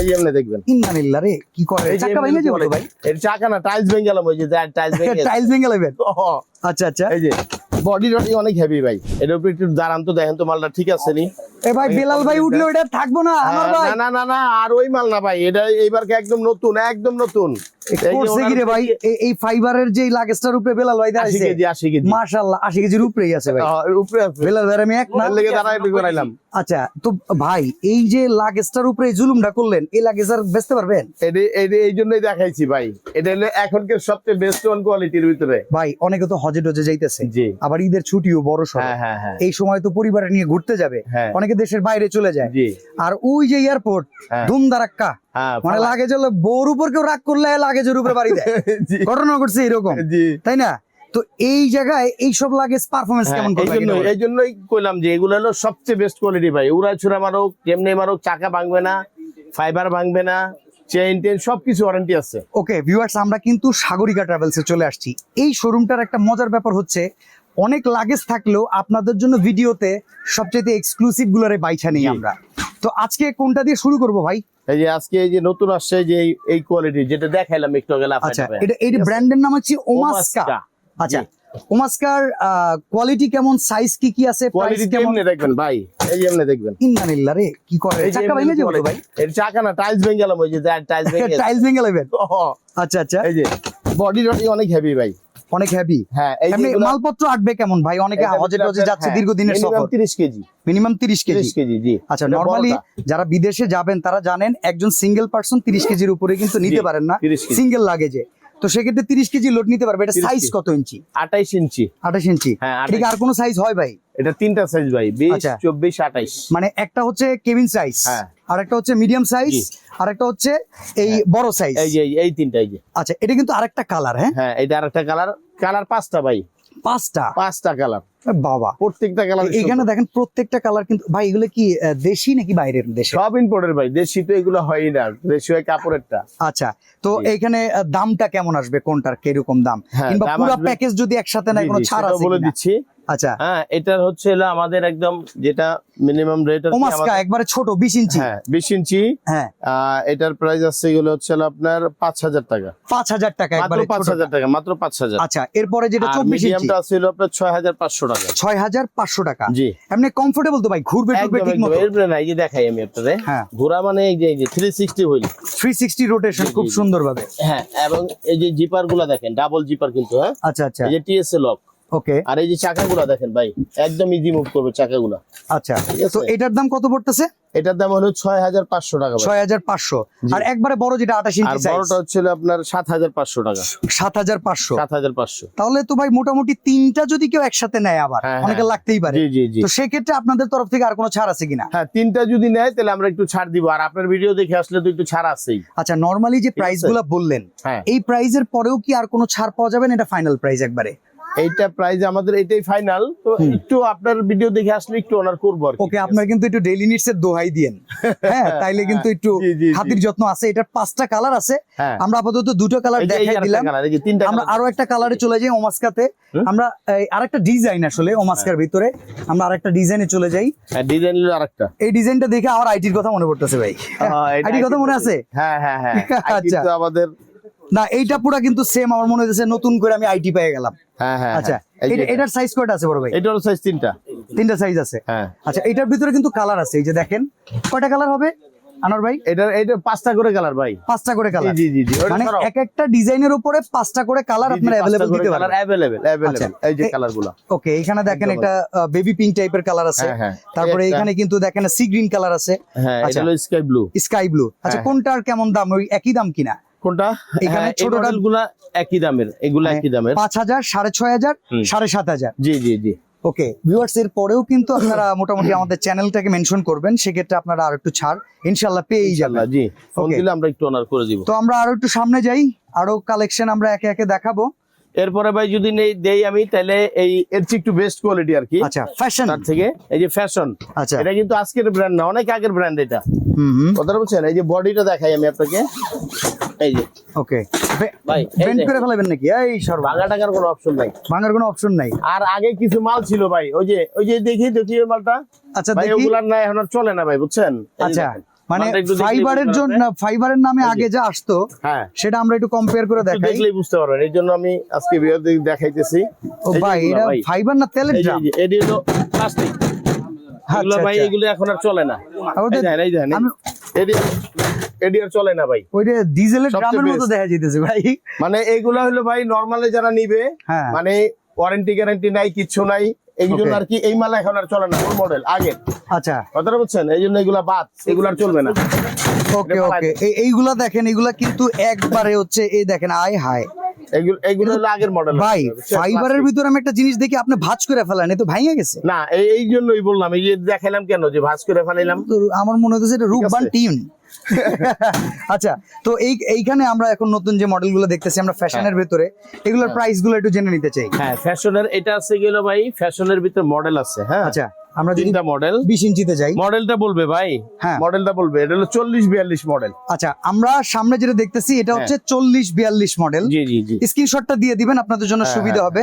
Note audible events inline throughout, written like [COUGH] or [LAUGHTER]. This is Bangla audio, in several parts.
এই এমনি দেখবেন। ইন্নানিল্লাহ রে কি করে? চাকা ভেঙে যাবে ভাই? চাকা না টাইলস ভেঙে গেলাম ওই যে টাইলস ভেঙে [LAUGHS] টাইলস ভেঙে [LAUGHS] আচ্ছা আচ্ছা। এই যে বডি টডি অনেক হেভি ভাই। উপরে একটু দাঁড়ান তো দেখেন তো মালটা ঠিক আছে নি? এ ভাই বেলাল ভাই উঠলে ওটা থাকব না আমার হ্যাঁ, ভাই। না না না আর ওই মাল না ভাই এটা একদম নতুন একদম নতুন। ভাই? এই ফাইবারের যে লাগেজটার উপরে বেলাল ভাই দাঁড়াইছে কেজি আশি কেজি। মাশাআল্লাহ 80 কেজির উপরেই আছে ভাই। আহ, উপরে আছে। বেলাল ভাই আমি এক না? লেগে করাইলাম আচ্ছা তো ভাই এই যে লাগেজটার উপরে জুলুমটা করলেন এই লাগেজ আর বেচতে পারবেন? এই জন্যই দেখাইছি ভাই। এটা হলো এখনকার সবচেয়ে বেস্ট ওয়ান কোয়ালিটির ভিতরে। ভাই অনেকে তো হজে টজে যাইতেছে। জি। আবার ঈদের ছুটিও বড় সড়। হ্যাঁ হ্যাঁ হ্যাঁ। এই সময় তো পরিবার নিয়ে ঘুরতে যাবে। অনেকে দেশের বাইরে চলে যায়। আর ওই যে এয়ারপোর্ট। ধুম দারাক্কা হ্যাঁ মানে লাগে হলে বোর উপর কেউ রাগ করলে লাগেজের উপরে বাড়ি দেয়। [LAUGHS] ঘটনা ঘটছে এরকম। তাই না? তো এই জায়গায় এই সব লাগেজ পারফরমেন্স কেমন এই জন্য এই জন্যই কইলাম যে এগুলো হলো সবচেয়ে বেস্ট কোয়ালিটি ভাই। উড়া ছুরা মারুক যেমনি মারুক চাকা ভাঙবে না ফাইবার ভাঙবে না চেইন টেন সবকিছু ওয়ারেন্টি আছে। ওকে ভিউয়ার্স আমরা কিন্তু সাগরিকা ট্রাভেলসে চলে আসছি। এই শোরুমটার একটা মজার ব্যাপার হচ্ছে অনেক লাগেজ থাকলেও আপনাদের জন্য ভিডিওতে সবচেয়ে এক্সক্লুসিভ গুলোরে বাইছা নেই আমরা। তো আজকে কোনটা দিয়ে শুরু করব ভাই? এই যে আজকে এই যে নতুন আসছে যে এই- কোয়ালিটি যেটা দেখাইলাম একটু আগে আচ্ছা এটা এই ব্র্যান্ডের নাম হচ্ছে ওমাস্কা। আচ্ছা ওমাস্কার কোয়ালিটি কেমন সাইজ কি কি আছে কোয়ালিটি কেমন? দেখবেন ভাই এই এমনি দেখবেন। ইন্নানিল্লাহ রে কি করে? চাকা ভেঙে যাবে ভাই? এটা চাকা না টাইলস ভেঙে গেলাম ওই যে টাইলস ভেঙে। [LAUGHS] টাইলস ভেঙে নেবেন আচ্ছা আচ্ছা। এই যে বডি টডি অনেক হেভি ভাই। অনেক হেভি হ্যাঁ এই এমনি মালপত্র আটবে কেমন ভাই? অনেকে হজে টজে যাচ্ছে হ্যাঁ, দীর্ঘদিনের সফর। 30 কেজি। মিনিমাম তিরিশ কেজি। 30 কেজি জি। আচ্ছা নর্মালি যারা বিদেশে যাবেন তারা জানেন একজন সিঙ্গেল পার্সন তিরিশ কেজির উপরে কিন্তু নিতে পারেন না। 30। সিঙ্গেল লাগেজে তো সেক্ষেত্রে তিরিশ কেজি লোড নিতে পারবে। এটা সাইজ কত ইঞ্চি? 28 ইঞ্চি। আঠাশ ইঞ্চি। হ্যাঁ, আর কোন সাইজ হয় ভাই? এটা তিনটা সাইজ ভাই 20 আচ্ছা। 24 28 মানে একটা হচ্ছে কেবিন সাইজ হ্যাঁ। আর একটা হচ্ছে মিডিয়াম সাইজ আর একটা হচ্ছে এই বড় সাইজ এই যে এই- তিনটা এই যে। আচ্ছা এটা কিন্তু আরেকটা কালার হ্যাঁ? হ্যাঁ এটা আরেকটা কালার কালার পাঁচটা ভাই। পাঁচটা? পাঁচটা কালার বাবা। প্রত্যেকটা কালার এখানে দেখেন প্রত্যেকটা কালার কিন্তু ভাই এগুলো কি দেশি নাকি বাইরের দেশে? সব ইম্পোর্টের ভাই দেশি তো এগুলো হয় না দেশি হয় কাপড়েরটা। আচ্ছা তো। এইখানে দামটা কেমন আসবে কোনটার কীরকম দাম? হ্যাঁ, কিংবা পুরো প্যাকেজ যদি একসাথে জি, কোনো ছাড় আছে বলে দিচ্ছি। আচ্ছা। হ্যাঁ এটার হচ্ছে আমাদের একদম যেটা মিনিমাম রেট ওমাস্কা একবারে ছোট বিশ ইঞ্চি। হ্যাঁ বিশ ইঞ্চি। হ্যাঁ। এটার প্রাইস আছে এগুলো হচ্ছে আপনার পাঁচ হাজার টাকা। পাঁচ হাজার টাকা মাত্র একবারে পাঁচ ছোটটা। হাজার টাকা মাত্র পাঁচ হাজার। আচ্ছা এরপরে যেটা আর চব্বিশ ইঞ্চি। মিডিয়ামটা আছে হলো আপনার ছয় হাজার পাঁচশো টাকা। ছয় হাজার পাঁচশো টাকা। জি। এমনি কমফোর্টেবল তো ভাই ঘুরবে একদম ঠিক মতো। এরপরে না এই যে দেখাই আমি আপনাদের। হ্যাঁ। ঘোরা মানে এই যে এই যে three sixty wheel. Three sixty rotation খুব। সুন্দর ভাবে হ্যাঁ এবং এই যে জিপারগুলা দেখেন ডাবল জিপার কিন্তু হ্যাঁ। আচ্ছা আচ্ছা। এই যে টিএসএ লক ওকে আর এই যে চাকাগুলা দেখেন ভাই একদম ইজি মুভ করবে চাকাগুলা। আচ্ছা তো এটার দাম কত পড়তেছে? এটার দাম হলো ছয় হাজার পাঁচশো টাকা ছয় হাজার পাঁচশো। আর একবারে বড় যেটা আঠাশ ইঞ্চি বড়টা হচ্ছে হলো আপনার সাত হাজার পাঁচশো টাকা। সাত হাজার পাঁচশো। সাত হাজার পাঁচশো। তাহলে তো ভাই মোটামুটি তিনটা যদি কেউ একসাথে নেয় আবার হ্যাঁ, অনেকে হ্যাঁ। লাগতেই পারে। জি জি জি। তো সেক্ষেত্রে আপনাদের তরফ থেকে আর কোনো ছাড় আছে কিনা? হ্যাঁ তিনটা যদি নেয় তাহলে আমরা একটু ছাড় দিব। আর আপনার ভিডিও দেখে আসলে তো একটু ছাড় আছেই। আচ্ছা নরমালি যে। প্রাইসগুলা বললেন হ্যাঁ। এই প্রাইজের পরেও কি আর কোনো ছাড় পাওয়া যাবে না? এটা ফাইনাল প্রাইস একবারে। এইটা প্রাইস আমাদের এটাই ফাইনাল তো একটু আপনার ভিডিও দেখে আসলে একটু অনার করব আর ওকে আপনার কিন্তু একটু ডেইলি নিডস এর দোহাই দিয়েন। হ্যাঁ [LAUGHS] তাইলে কিন্তু একটু জি, জি। হাতির যত্ন আছে। এটার পাঁচটা কালার আছে। হ্যাঁ। আমরা আপাতত দুটো কালার দেখাই দিলাম। আমরা আরও একটা কালারে চলে যাই ওমাস্কাতে আমরা আরেকটা ডিজাইন আসলে ওমাস্কার ভিতরে। আমরা আরেকটা ডিজাইনে চলে যাই। হ্যাঁ ডিজাইন আরেকটা। এই ডিজাইনটা দেখে আমার আইটির কথা মনে পড়তেছে ভাই। হ্যাঁ, আইটির কথা মনে আছে? হ্যাঁ হ্যাঁ হ্যাঁ। আচ্ছা। আমাদের না এইটা পুরো কিন্তু সেম আমার মনে হচ্ছে নতুন করে আমি আইটি পেয়ে গেলাম। হ্যাঁ হ্যাঁ আচ্ছা হ্যাঁ। এটা- এটার সাইজ কয়টা আছে বড় ভাই? এটা হলো সাইজ তিনটা। তিনটা সাইজ আছে। হ্যাঁ। আচ্ছা এটার ভিতরে কিন্তু কালার আছে এই যে দেখেন। কয়টা কালার হবে আনার ভাই? এটা এটা পাঁচটা করে কালার ভাই। পাঁচটা করে কালার জি জি জি মানে এক একটা ডিজাইনের উপরে পাঁচটা করে কালার আপনারা পাঁচটা দিতে available, available। আচ্ছা। এই যে এ- কালারগুলো ওকে এখানে দেখেন একটা বেবি পিঙ্ক টাইপের কালার আছে। হ্যাঁ হ্যাঁ। তারপরে এখানে কিন্তু দেখেন সি গ্রিন কালার আছে। হ্যাঁ আচ্ছা। এটা হলো স্কাই ব্লু স্কাই ব্লু আচ্ছা। কোনটার কেমন দাম? ওই একই দাম কিনা? কোনটা? এখানে হ্যাঁ, এই একই দামের এগুলা হ্যাঁ, একই দামের। পাঁচ হাজার সাড়ে ছয় হাজার। সাড়ে সাত হাজার। জি জি জি। ওকে ভিউয়ার্স এর পরেও কিন্তু আপনারা মোটামুটি আমাদের চ্যানেলটাকে মেনশন করবেন সেক্ষেত্রে আপনারা আর একটু ছাড় ইনশাল্লাহ পেয়েই যাবেন। জি। ফোন দিলে আমরা একটু অনার করে দিব। তো আমরা আরও একটু সামনে যাই আরও কালেকশন আমরা একে একে দেখাবো। এরপরে ভাই যদি নেই দেই আমি তাহলে এই এর চেয়ে একটু বেস্ট কোয়ালিটি আর কি। আচ্ছা ফ্যাশন তার থেকে এই যে ফ্যাশন আচ্ছা। এটা কিন্তু আজকের ব্র্যান্ড না অনেক আগের ব্র্যান্ড এটা। হুম হুম। কথাটা বলছেন এই যে বডিটা দেখাই আমি আপনাকে। এই যে। ওকে ভাই এই করে ফেলাবেন নাকি? এই সর্ব ভাঙা টাকার কোনো অপশন নাই। ভাঙার কোনো অপশন নাই? আর আগে কিছু মাল ছিল ভাই ওই যে ওই যে দেখি দেখি ওই মালটা? আচ্ছা দেখি। ওগুলার না এখন চলে না ভাই বুঝছেন? আচ্ছা মানে ফাইবারের জন্য ফাইবারের নামে আগে যা আসতো হ্যাঁ। সেটা আমরা একটু কম্পেয়ার করে দেখাই। দেখলেই বুঝতে পারবেন। এই জন্য আমি আজকে ভিডিওতে দেখাইতেছি। ও ভাই এটা ফাইবার না তেলের ড্রাম এটি হলো প্লাস্টিক এগুলো আচ্ছা, ভাই আচ্ছা। এগুলো এখন আর চলে না। এই দেখেন এই দেখেন এটি চলে না ভাই। ওইটা ডিজেলের ড্রামের মতো দেখা যেতেছে ভাই। মানে এইগুলা হলো ভাই নরমালি যারা নিবে হ্যাঁ। মানে ওয়ারেন্টি গ্যারান্টি নাই কিচ্ছু নাই এই জন্য আর কি এই মাল এখন আর চলে না ওর মডেল আগে আচ্ছা। কথাটা বুঝছেন? এই জন্য এগুলা বাদ এগুলো চলবে না। ওকে ওকে এইগুলা দেখেন এগুলা কিন্তু একবারে হচ্ছে এই দেখেন আয় হায় এগুলো এগুলো হলো আগের মডেল ভাই ফাইবারের ভিতরে আমি একটা জিনিস দেখি আপনি ভাঁজ করে ফেলেন তো ভাঙে গেছে। না এই জন্যই বললাম এই যে দেখাইলাম কেন যে ভাঁজ করে ফেলাইলাম? আমার মনে হচ্ছে এটা রূপবান আছে। [LAUGHS] আচ্ছা তো এই এইখানে আমরা এখন নতুন যে মডেলগুলো দেখতেছি আমরা ফ্যাশনের ভেতরে এগুলোর প্রাইসগুলো একটু জেনে নিতে চাই। হ্যাঁ ফ্যাশনের এটা আছে গেল ভাই ফ্যাশনের ভিতরে মডেল আছে হ্যাঁ। আচ্ছা আমরা তিনটা মডেল বিশ ইঞ্চিতে যাই। মডেলটা বলবে ভাই হ্যাঁ। মডেলটা বলবে এটা হলো চল্লিশ বিয়াল্লিশ মডেল আচ্ছা আমরা সামনে যেটা দেখতেছি এটা হ্যাঁ। হচ্ছে চল্লিশ বিয়াল্লিশ মডেল জি জি জি। স্ক্রিনশটটা দিয়ে দিবেন আপনাদের জন্য হ্যাঁ, সুবিধা হ্যাঁ। হবে।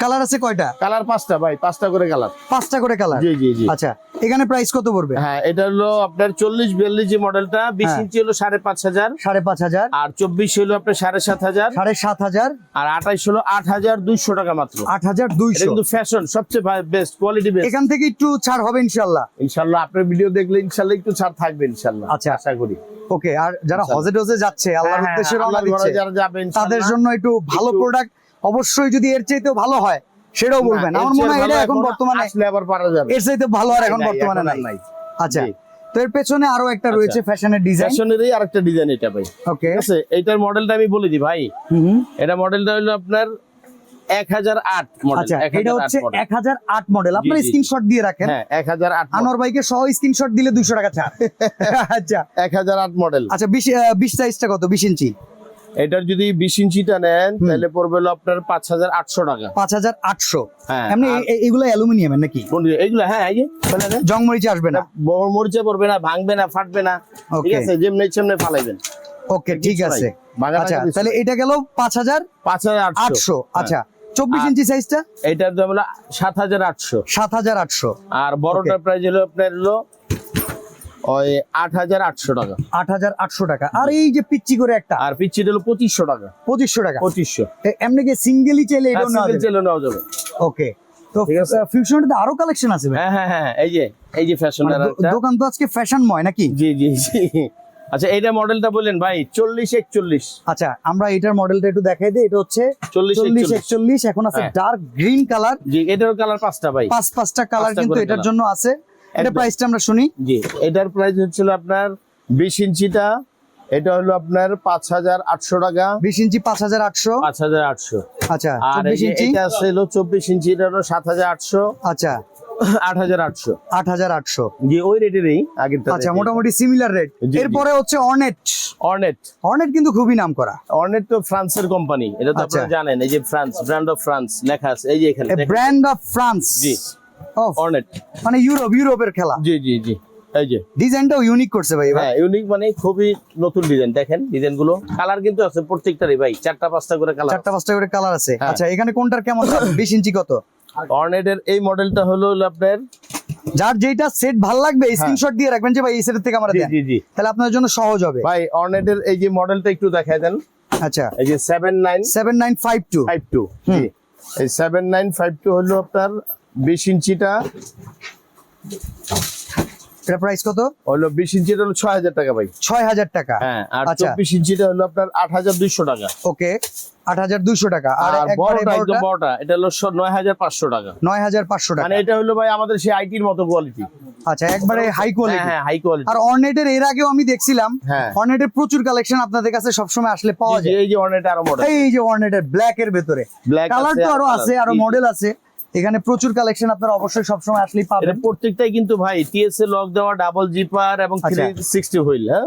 কালার আছে কয়টা? কালার পাঁচটা ভাই পাঁচটা করে কালার পাঁচটা করে কালার জি জি জি। আচ্ছা এখানে প্রাইস কত পড়বে? হ্যাঁ এটা হলো আপনার চল্লিশ বিয়াল্লিশ যে মডেলটা বিশ হ্যাঁ। ইঞ্চি হলো সাড়ে পাঁচ হাজার। সাড়ে পাঁচ হাজার। আর চব্বিশ হলো আপনার সাড়ে সাত হাজার। সাড়ে সাত হাজার। আর আঠাইশ হলো আট হাজার দুইশো টাকা মাত্র। আট হাজার দুইশো। কিন্তু ফ্যাশন সবচেয়ে বেস্ট কোয়ালিটি বেস্ট এখান থেকে একটু ছাড় হবে ইনশাল্লাহ। ইনশাল্লাহ আপনার ভিডিও দেখলে ইনশাল্লাহ একটু ছাড় থাকবে ইনশাল্লাহ আচ্ছা। আশা করি। ওকে আর যারা। হজে ডজে যাচ্ছে আল্লাহর হ্যাঁ, উদ্দেশ্যে রওনা দিচ্ছে তাদের জন্য একটু ভালো প্রোডাক্ট অবশ্যই যদি এর চাইতেও ভালো হয় সেটাও বলবেন। আমার মনে হয় এটা এখন বর্তমানে আসলে আবার পারা যাবে। এর চাইতে ভালো আর এখন বর্তমানে নাই। আচ্ছা তো এর পেছনে আরও একটা আচ্ছা। রয়েছে ফ্যাশনের ডিজাইন। ফ্যাশনেরই আরেকটা ডিজাইন এটা ভাই। ওকে আছে এইটার মডেলটা আমি বলে দিই ভাই। এটা মডেলটা হলো আপনার মডেল এটা হচ্ছে মডেল। স্ক্রিনশট দিয়ে রাখেন। হ্যাঁ আনোয়ার ভাইকে সহ স্ক্রিনশট দিলে টাকা ছাড় আচ্ছা। এক হাজার আট মডেল [LAUGHS] আচ্ছা সাইজটা কত? বিশ ইঞ্চি? এটার যদি বিশ ইঞ্চিটা নেন তাহলে পড়বে হলো আপনার পাঁচ হাজার আটশো টাকা। পাঁচ হাজার আটশো? হ্যাঁ। এমনি এগুলো অ্যালুমিনিয়ামের নাকি? এগুলো হ্যাঁ এই যে জং মরিচে আসবে না? বড় মরিচে পড়বে না ভাঙবে না ফাটবে না। ঠিক আছে যেমনি সেমনি ফালাইবেন। ওকে ঠিক আছে। আচ্ছা তাহলে এটা গেল পাঁচ হাজার পাঁচ হাজার আটশো। আটশো। আচ্ছা চব্বিশ ইঞ্চি সাইজটা এটার দাম হলো সাত হাজার আটশো। সাত হাজার আটশো। আর বড়টার প্রাইস হলো আপনার হলো ওই আট হাজার আটশো টাকা। আট হাজার আটশো টাকা। আর এই যে পিচ্চি করে একটা আর হলো পঁচিশশো টাকা। পঁচিশশো টাকা। পঁচিশশো। এমনি কি সিঙ্গেলই চাইলে এটাও নেওয়া যাবে? চেলে নেওয়া যাবে। ওকে তো ফিউশনটাতে আরও কালেকশন আছে হ্যাঁ হ্যাঁ হ্যাঁ এই যে এই যে ফ্যাশন মানে দোকান তো আজকে ফ্যাশনময় নাকি? জি জি জি। আচ্ছা এইটা মডেলটা বললেন ভাই চল্লিশ একচল্লিশ। আচ্ছা আমরা এটার মডেলটা একটু দেখাই দিই এটা হচ্ছে চল্লিশ চল্লিশ একচল্লিশ। এখন আছে হ্যাঁ। ডার্ক গ্রিন কালার জি এটার কালার পাঁচটা ভাই। পাঁচ পাঁচটা কালার কিন্তু এটার জন্য আছে। এটা। প্রাইসটা আমরা শুনি। জি এটার প্রাইস হচ্ছিল আপনার বিশ ইঞ্চিটা এটা হলো আপনার পাঁচ হাজার আটশো টাকা। বিশ ইঞ্চি পাঁচ হাজার আটশো। পাঁচ হাজার আটশো। আচ্ছা আর চব্বিশ ইঞ্চি? এটা আছে হলো চব্বিশ ইঞ্চি এটা হলো সাত হাজার আটশো। আচ্ছা। আট হাজার আটশো। আট হাজার আটশো। জি ওই রেটেরই আগের আচ্ছা মোটামুটি সিমিলার রেট। এরপরে হচ্ছে অর্নেট অর্নেট অর্নেট কিন্তু খুবই নাম করা অর্নেট তো ফ্রান্সের কোম্পানি এটা তো আচ্ছা। আপনারা জানেন এই যে ফ্রান্স ব্র্যান্ড অফ ফ্রান্স লেখা আছে এই যে এখানে ব্র্যান্ড অফ ফ্রান্স জি। অর্নেট মানে ইউরোপ ইউরোপের খেলা। জি জি জি। এই যে। ডিজাইনটাও ইউনিক করছে ভাই হ্যাঁ ইউনিক মানে খুবই নতুন ডিজাইন দেখেন ডিজাইনগুলো কালার কিন্তু আছে প্রত্যেকটারই ভাই চারটা পাঁচটা করে কালার চারটা পাঁচটা করে কালার আছে। হ্যাঁ। আচ্ছা এখানে কোনটার কেমন বিশ ইঞ্চি কত? অর্নেটের এই মডেলটা হলো আপনার যার যেটা সেট ভালো লাগবে স্ক্রিনশট দিয়ে রাখবেন যে ভাই এই সেটের থেকে আমরা হ্যাঁ। দেন। জি জি। তাহলে আপনার জন্য সহজ হবে। ভাই অর্নেটের এই যে মডেলটা একটু দেখায় দেন। আচ্ছা। এই যে seven nine seven nine five two five two এই সেভেন নাইন ফাইভ টু হলো আপনার বিশ ইঞ্চিটা। এটা প্রাইস কত? হলো বিশ ইঞ্চিটা হলো ছয় হাজার টাকা ভাই। ছয় হাজার টাকা। হ্যাঁ আর আচ্ছা। চব্বিশ ইঞ্চিটা হলো আপনার আট হাজার দুইশো টাকা। ওকে আট হাজার দুইশো টাকা। আর বড়টা একদম বড়টা? এটা হলো নয় হাজার পাঁচশো টাকা। নয় হাজার পাঁচশো টাকা। মানে এটা হলো ভাই আমাদের সেই আইটির মতো কোয়ালিটি আচ্ছা একবারে হাই হ্যাঁ কোয়ালিটি হ্যাঁ হাই কোয়ালিটি আর অর্নেটের এর আগেও আমি দেখছিলাম হ্যাঁ। অর্নেটের প্রচুর কালেকশন আপনাদের কাছে সবসময় আসলে পাওয়া যায়। এই যে অর্নেট আরও মডেল এই যে অর্নেটের ব্ল্যাক এর ভেতরে। কালার তো আরও আছে আরও। মডেল আছে। এখানে প্রচুর কালেকশন আপনারা অবশ্যই সবসময় আসলেই পাবেন। প্রত্যেকটাই কিন্তু ভাই টিএসএ লক দেওয়া ডাবল জিপার এবং থ্রি আচ্ছা। সিক্সটি হুইল হ্যাঁ?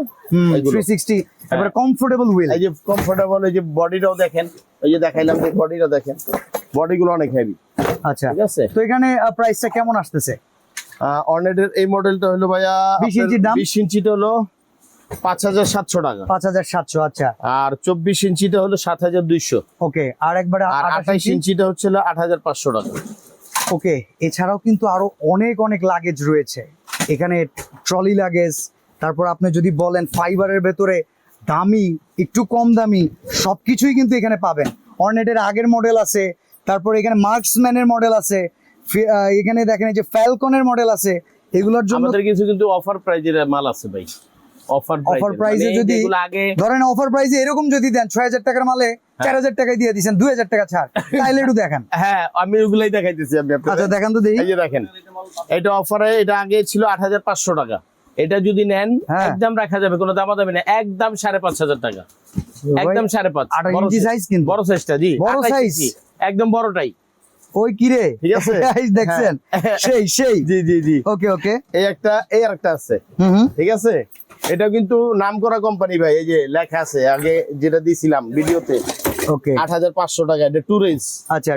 এগুলো। থ্রি সিক্সটি এবারে কমফোর্টেবল হুইল এই যে কমফোর্টেবল এই যে বডিটাও দেখেন এই যে দেখাইলাম যে বডিটা দেখেন বডিগুলো অনেক হেভি আচ্ছা। ঠিক আছে? তো এখানে প্রাইসটা কেমন আসতেছে? অর্নেটের এই মডেলটা হলো ভাইয়া 20 ইঞ্চির দাম? বিশ ইঞ্চিটা হলো পাঁচ হাজার সাতশো টাকা। পাঁচ হাজার সাতশো আচ্ছা। আর চব্বিশ ইঞ্চিটা হলো সাত হাজার দুইশো। ওকে আর একবারে আর আঠাইশ ইঞ্চিটা আট হাজার পাঁচশো টাকা। ওকে এছাড়াও কিন্তু আরও অনেক অনেক লাগেজ রয়েছে। এখানে ট্রলি লাগেজ তারপর আপনি যদি বলেন ফাইবারের ভেতরে দামি একটু কম দামি সবকিছুই কিন্তু এখানে পাবেন। অর্নেটের আগের মডেল আছে তারপর এখানে মার্কসম্যানের মডেল আছে এখানে দেখেন এই যে ফ্যালকনের মডেল আছে এগুলোর জন্য আমাদের কিছু কিন্তু অফার প্রাইজের মাল আছে ভাই। অফার প্রাইসে যদি ধরেন অফার প্রাইসে এরকম যদি দেন ছয় হাজার টাকার মালে চার হাজার টাকায় দিয়ে দিচ্ছেন দুই হাজার টাকা ছাড় তাইলে একটু দেখেন। [LAUGHS] হ্যাঁ আমি ওগুলাই দেখাইতেছি আমি আচ্ছা দেখান তো দেখি। দেখেন এটা অফারে এটা আগে ছিল আট হাজার পাঁচশো টাকা। এটা যদি নেন হ্যাঁ। একদম রাখা যাবে কোনো দামা দামি না একদম সাড়ে পাঁচ হাজার টাকা। একদম সাড়ে পাঁচ। বড় সাইজটা জি বড় 28 size? ইঞ্চি, একদম বড়টাই। ওই কিরে ঠিক আছে? [LAUGHS] দেখছেন? হ্যাঁ। সেই সেই। জি জি জি। ওকে ওকে। এই একটা এই আর একটা আছে ঠিক আছে? এটা কিন্তু নাম করা কোম্পানি ভাই এই যে লেখা আছে আগে যেটা দিছিলাম ভিডিওতে। ওকে আট হাজার পাঁচশো টাকা এটা টুরিস্ট আচ্ছা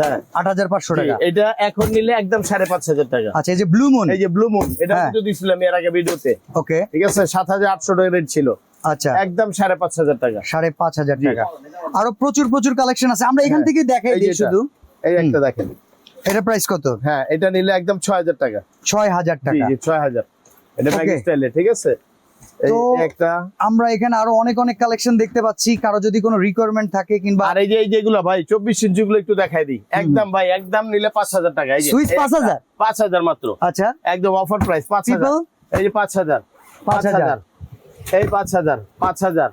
হ্যাঁ। আট হাজার পাঁচশো টাকা। এটা এখন নিলে একদম সাড়ে পাঁচ হাজার টাকা। আচ্ছা এই যে ব্লু মুন এই যে ব্লু মুন এটা হ্যাঁ। কিন্তু দিছিলাম এর আগে ভিডিওতে। ওকে ঠিক আছে সাত হাজার আটশো টাকা রেট ছিল। আচ্ছা। একদম সাড়ে পাঁচ হাজার টাকা। সাড়ে পাঁচ হাজার। টাকা। আরও প্রচুর প্রচুর কালেকশন আছে। আমরা এখান হ্যাঁ। থেকে দেখাই দিই শুধু। এই একটা দেখেন। এটা প্রাইস কত? হ্যাঁ এটা নিলে একদম ছয় হাজার টাকা। ছয় হাজার টাকা। ছয় হাজার। এটা ব্যাগ. স্টাইলে ঠিক আছে? তো- একটা। আমরা এখানে আরও অনেক অনেক কালেকশন দেখতে পাচ্ছি। কারও যদি কোনো রিকোয়ারমেন্ট থাকে কিংবা আর এই যে যেগুলো ভাই চব্বিশ ইঞ্চি গুলো একটু দেখাই দিই। একদম ভাই একদম নিলে পাঁচ হাজার টাকা। এই যে Switch এই 5,000? পাঁচ হাজার মাত্র। আচ্ছা। একদম অফার প্রাইস পাঁচ হাজার? এই যে পাঁচ হাজার। পাঁচ 5,000 হাজার। এই পাঁচ হাজার পাঁচ হাজার।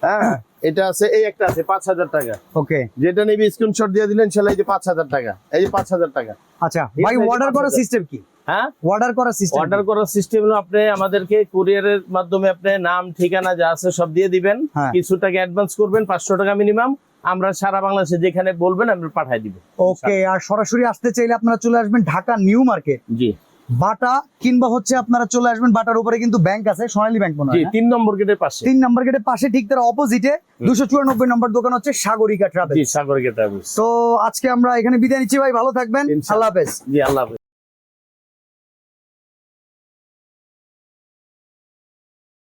হ্যাঁ এটা আছে এই একটা আছে পাঁচ হাজার টাকা। ওকে যেটা নিবি স্ক্রিনশট দিয়ে দিলেন সেটা এই যে পাঁচ হাজার টাকা। এই যে পাঁচ হাজার টাকা। আচ্ছা ভাই অর্ডার করার সিস্টেম কি? হ্যাঁ? অর্ডার করার সিস্টেম অর্ডার করার সিস্টেম আপনি আমাদেরকে কুরিয়ারের মাধ্যমে আপনি নাম ঠিকানা যা আছে সব দিয়ে দিবেন। হ্যাঁ। কিছু টাকা অ্যাডভান্স করবেন পাঁচশো টাকা মিনিমাম আমরা সারা বাংলাদেশে যেখানে বলবেন আমরা পাঠাই দিব। ওকে আর সরাসরি আসতে চাইলে আপনারা চলে আসবেন ঢাকা নিউ মার্কেট। জি। বাটা কিংবা হচ্ছে আপনারা চলে আসবেন বাটার উপরে কিন্তু ব্যাংক আছে সোনালী ব্যাংক মনে হয় হ্যাঁ? তিন নম্বর গেটের পাশে। তিন নাম্বার গেটের পাশে ঠিক তার অপোজিটে দুশো চুরানব্বই নম্বর দোকান হচ্ছে সাগরিকা ট্রাভেল জি সাগর গেট তো আজকে আমরা এখানে বিদায় নিচ্ছি ভাই ভালো থাকবেন। আল্লাহ হাফেজ। জি আল্লাহ হাফেজ।